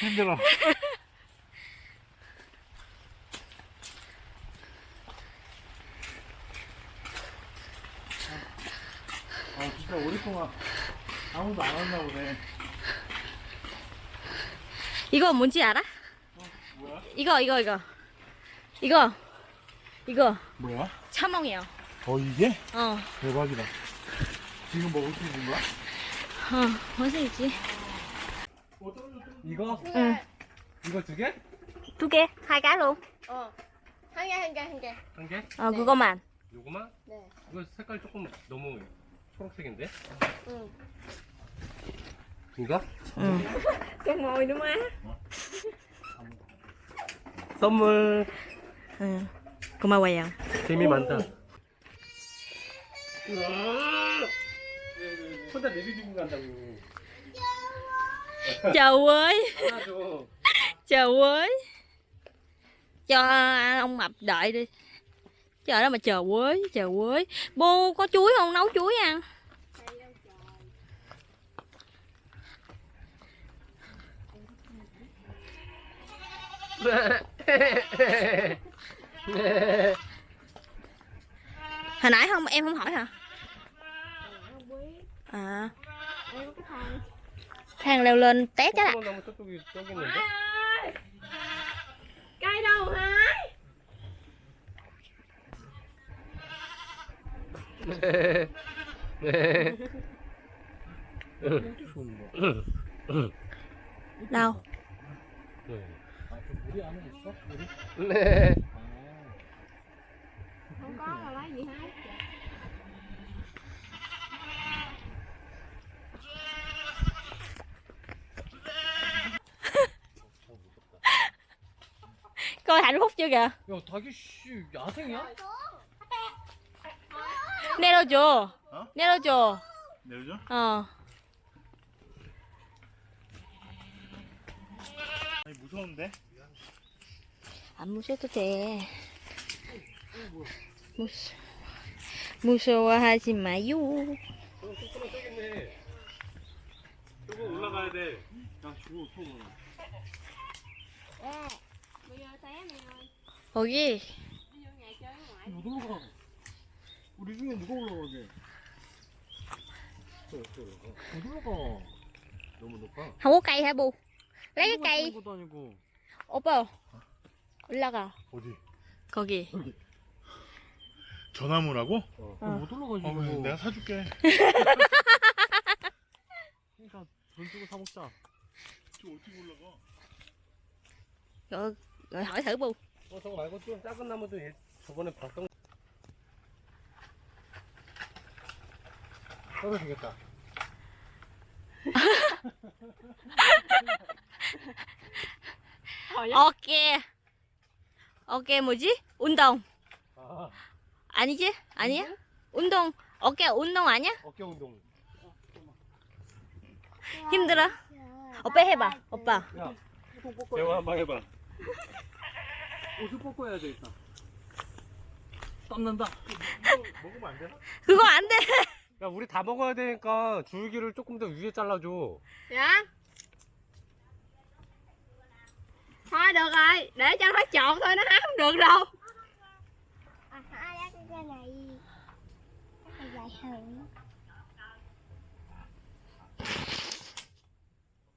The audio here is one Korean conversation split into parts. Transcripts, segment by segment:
힘들어. 아 진짜 오랫동안 아무도 안 왔나 보네. 이거 뭔지 알아? 뭐야? 이거 이거 이거 이거 이거 뭐야? 차몽이요. 어 이게 어, 대박이다. 지금 먹을 수 있는 거야? 어, 무슨 있지? 이거? 응, 이거 두 개? 두 개, cái luôn. 어. 한 개, 한 개, 한 개. 한 개? 어, 그거만. 요거만? 네. 이거 색깔 조금 너무 초록색인데? 응. 이거? Con mồi nữa má. 선물 응, 고마워요. 재미 많다 혼자 내리지고 간다고 Chào ơi. Chào ơi. Cho ông mập đợi đi. Chờ đó mà chờ quế, chờ quế Bô có chuối không? Nấu chuối ăn. Hồi nãy không em không hỏi hả? thang leo lên té chết ạ cay đầu hái. Đâu không có rồi. Coi hạnh phúc chưa kìa? 야, 닭이 씨 야생이야? 내려줘. 어? 내려줘. 내려줘? 어. 아니 무서운데? 안 무셔도 돼. 무서 무서워하지 마요. 저거 올라가야 돼. 야 어떻게 먹어? 거기. 못 올라가. 우리 중에 누가 올라가게? 못 올라가. 너무 높아. lấy cái cây. 것도 아니고. 오빠 올라가. 어디? 거기. 전화무라고? 어. 못 올라가지. 어, 이거. 내가 사줄게. 그러니까 돈 주고 사 먹자. 저 어떻게 올라가? Rồi hỏi thử bu. 어, 저거 말고 좀 작은 나무도 얘 저번에 봤던 떨어지겠다. 어깨. 어깨 뭐지? 운동. 아, 아니지? 아니야? 운동. 어깨 운동 아니야? 어깨 운동. 힘들어? 오빠 해봐. 오빠. 야, 대화 한번 해봐. 옷을 벗고 해야 되겠다. 땀난다. 먹으면 안 되나? 그거 안 돼. 야, 우리 다 먹어야 되니까 줄기를 조금 더 위에 잘라줘. Dạ. Thôi được rồi, để cho nó trộn thôi, nó hái không được đâu. À, hai á, cái cây này cái này dài hơn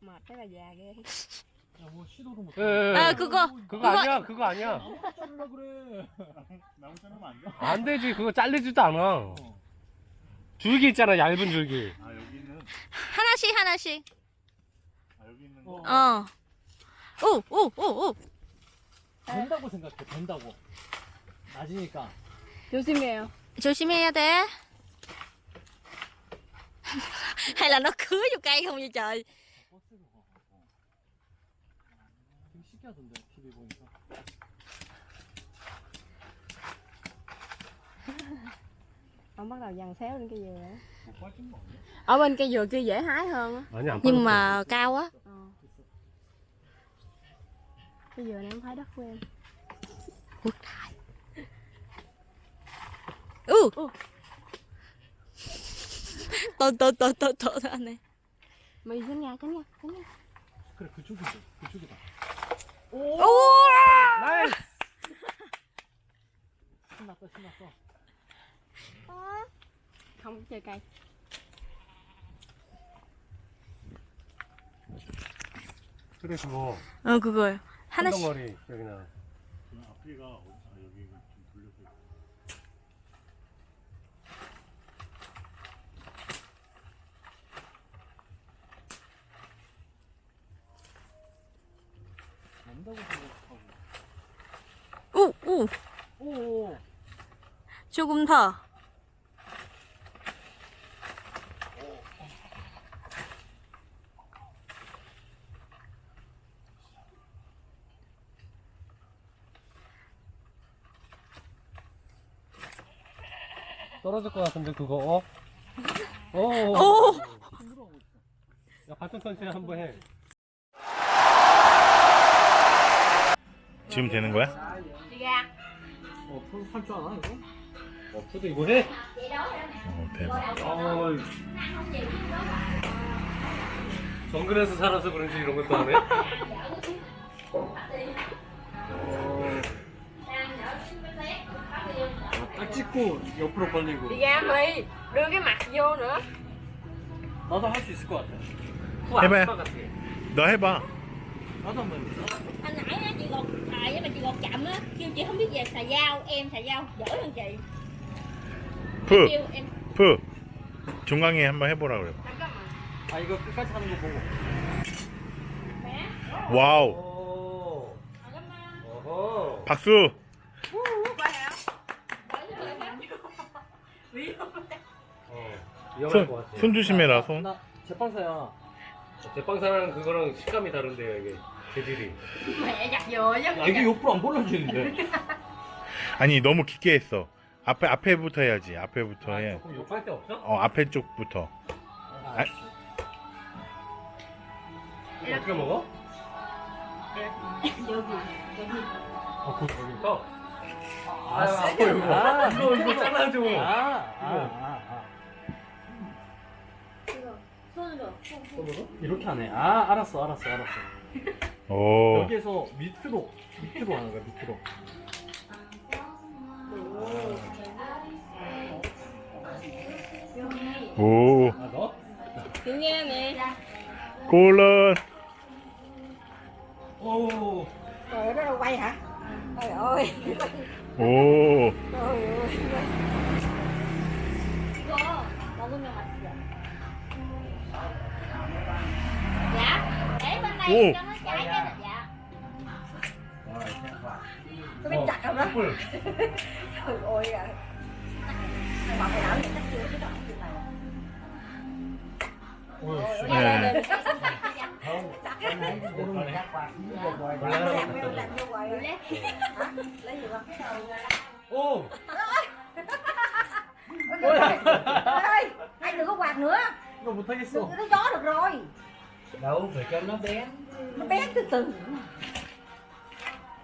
Mệt cái bà già ghê. 야뭐 시도도 못. 예, 아 그거. 그거 아니야, 그거 아니야. 잘라 그래. 나무 자르면 안 돼? 안 되지, 그거 잘리지도 않아. 줄기 있잖아, 얇은 줄기. 아 여기는 하나씩 하나씩. 아 여기 있는 거. 어. 오, 오, 오, 오. 된다고 생각해 된다고 낮이니까 조심해요. 조심해야 돼. Hay là nó cứa vô cây không vậy trời? 되게 신기하던데 TV 보니까 Ông bắt đầu dằn xéo lên cây dừa. 못 빠진 거 아니야? Ở bên cây dừa kia dễ hái hơn á. 아니, 안 Nhưng mà cao á. Ờ. Cây dừa này không phải đất của em. Út thải. Ừ. Tô tô tô tô tô anh này. Mày tránh nha, tránh nha, tránh nha. 그래 그쪽인데 그쪽이다 오! 나이스 신났어 신났어 không chơi cây 그래 그거 어 그거요. 하나씩. 덩어리 여기나 앞뒤가 어디 아 여기 좀 돌려서 난다고 생각하고 오! 오! 오 오 조금 더. 떨어질 것 같은데 그거 어? 오, 오! 야 발톱 선실 한번 해 지금 되는 거야? 어 할줄 아나 이거? 어 푸드 이거 해? 어, 대박. 어이. 정글에서 살아서 그런지 이런 것도 하네 딱 찍고 옆으로 벌리고 đi ra mi đưa cái mặt vô nữa 나도 할 수 있을 것 같아 해봐요. 같아. 너 해봐. 나도 한번 해보자 Hồi nãy á, chị à, nhưng mà chị gọt chậm á, kêu chị không biết về xà dao, em xà dao giỏi hơn chị. 푸, Kêu em 푸. 종강이 한번 해보라 그래. 아 이거 끝까지 하는 거 보고 와우. 오. 어허. 박수. 어. 위험할 손, 것 같아. 손 조심해라, 손. 나 제빵사야 제빵사랑 그거랑 식감이 다른데요 이게 재질이 야 이게 옆으로 안 벌려지는데 아니, 너무 깊게 했어. 앞에, 앞에부터 해야지. 앞에부터 해. 조금 욕할 데 없어? 어, 앞에 쪽부터. 아, 이거 어떻게 먹어? 어 그, 여기서? 아 세게 이거. 아 이거 이거 잘라줘 아 아 아 이렇게 하네 아 알았어 알았어 알았어 오. 여기에서 밑으로 밑으로 하는 거야 밑으로 오. 아. 오 Trời ơi, nó quay hả? Trời ơi, 오. trời ơi. I거 먹으면 맛있어. Dạ, để bên này Ồ. cho nó cháy cái này dạ. Nó biết chặt không đó? 뿔. Trời ơi à. Mà mày nói thì chắc chưa chứ đâu chuyện này. 네. 원래 하나 Làm 갖다 vô, 줘. làm vô hoài rồi. Hả? Lấy gì không? 오! Ê, anh đừng có quạt nữa. 이거 못하겠어 Đừng có gió được rồi. Đâu phải cho nó bé Nó bé từ từ.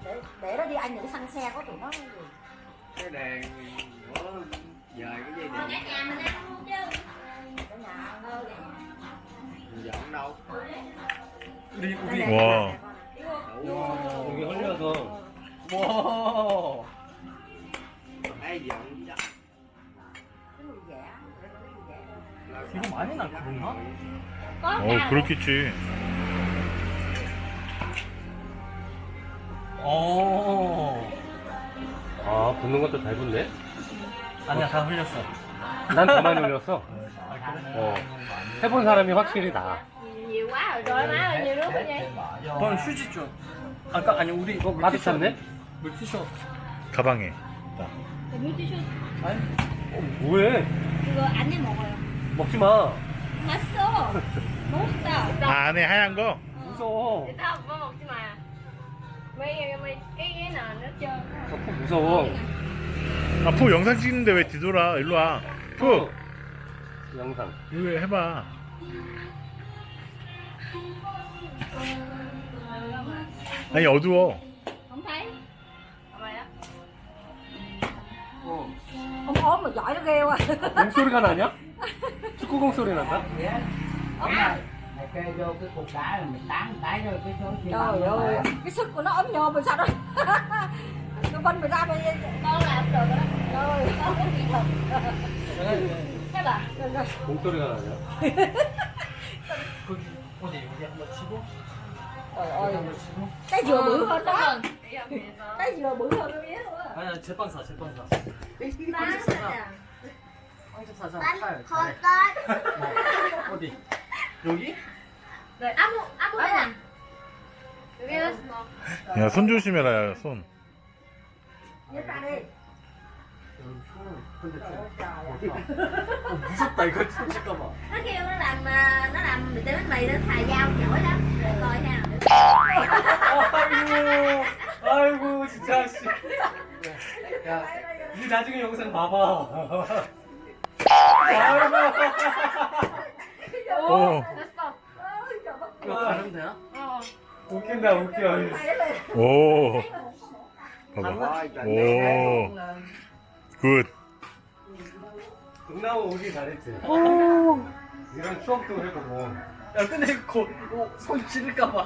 Để, để nó đi anh những xăng xe có tụi nó. cái đèn nó dài cái dây Còn cả nhà mình ăn luôn chứ. Cả nhà ăn thôi. dẫn đâu 우리 Đây 우리 này, Wow. này, con này. 여기 흘려서 와 ai giận Cái mùi dẻ. Để có cái mùi 나 어, nào 그렇겠지. 어. 아 붙는 것도 잘 붙네? 아니야 다 흘렸어. 난더 많이 흘렸어. 어 해본 사람이 확실히 나아 nhiều quá rồi rồi má ơi nhiều nước rồi vậy 그럼 휴지 좀. 아까 아니 우리 이거 찼네? 물티슈. 가방에. 물티슈. 아니 어, 뭐해? 이거 안에 먹어요. 먹지 마. 맛있어. 맛있다. 아, 안에 하얀 거? 무서워 chứ mà mấy mấy cái cái nền nó trơn 덕후 무서워 아, 푸 영상 찍는데 왜 뒤돌아? 일로 와. 푸, 영상 이거 해봐. 아니, 어두워. Giỏi nó ghê quá. 공소리가 나냐? 축구공 소리 난다? Ốm này. kê vô cái cục đá rồi mình tán cái rồi cái số xi măng trời nó ơi bạc. cái sức của nó ấm nhôm mình sao đó nó vinh mình ra bây giờ con làm được rồi đó rồi con có kỹ thuật cái là 목소리가 나냐? 거기 어디 여기 한번 치고 trời ơi 한번 치고 cái dừa bự hơn đó cái dừa bự hơn cái mía luôn á 아니야 제빵사 제빵사 Bán 황제 사자 황제 사자 Bánh 칼 khô 잘해 tết 어디 여기? áp áp đây nè Yes. 야손 조심해라 야, 손. 근데 좀 어, 무섭다 이거 훔칠까봐 nó kêu nó làm à, nó làm mì tôm bánh mì nó xài dao giỏi lắm để coi ha 아이고, 아이고, 진짜, 씨. 야, 니 나중에 영상 봐봐. 아이고. 오, 웃긴다, 웃겨. 오. 봐봐. 오. 굿. 동남아 오기 잘했지. 이런 추억도 해보고. 야 근데 이거 손 찌를까봐